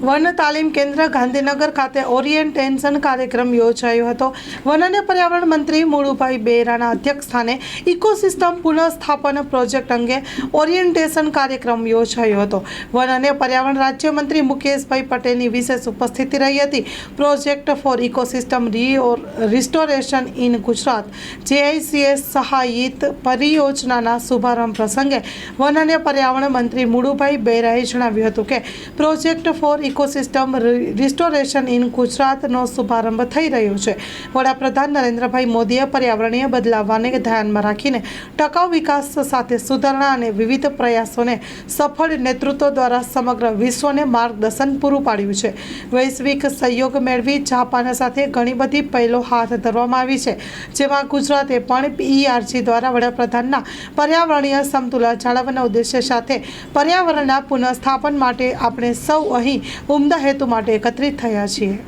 One તાલીમ કેન્દ્ર ગાંધીનગર ખાતે ઓરિએન્ટેશન કાર્યક્રમ યોજાયો હતો. વન અને પર્યાવરણ મંત્રી મુળુભાઈ બેરાના અધ્યક્ષસ્થાને ઇકોસિસ્ટમ પુનઃસ્થાપન પ્રોજેક્ટ અંગે ઓરિએન્ટેશન કાર્યક્રમ યોજાયો હતો. વન અને પર્યાવરણ રાજ્યમંત્રી મુકેશભાઈ પટેલની વિશેષ ઉપસ્થિતિ રહી હતી. Project for ecosystem restoration in Gujarat, JICS સહાયિત પરિયોજનાના શુભારંભ પ્રસંગે વન અને પર્યાવરણ મંત્રી મુળુભાઈ બેરાએ જણાવ્યું હતું કે project for ecosystem restoration in ગુજરાતનો શુભારંભ થઈ રહ્યો છે. વડાપ્રધાન નરેન્દ્રભાઈ મોદીએ પર્યાવરણીય બદલાવને ધ્યાનમાં રાખીને ટકાઉ વિકાસ સાથે સુધારણા અને વિવિધ પ્રયાસોને સફળ નેતૃત્વ દ્વારા સમગ્ર વિશ્વને માર્ગદર્શન પૂરું પાડ્યું છે. વૈશ્વિક સહયોગ મેળવી જાપાન સાથે ઘણી બધી પહેલો હાથ ધરવામાં આવી છે. જેમાં ગુજરાતે પણ પીઈઆરજી દ્વારા વડાપ્રધાનના પર્યાવરણીય સમતુલા જાળવવાના ઉદ્દેશ્ય સાથે પર્યાવરણના પુનઃસ્થાપન માટે આપણે સૌ અહીં ઉમદા હેતુ માટે એકત્રિત થયા છીએ.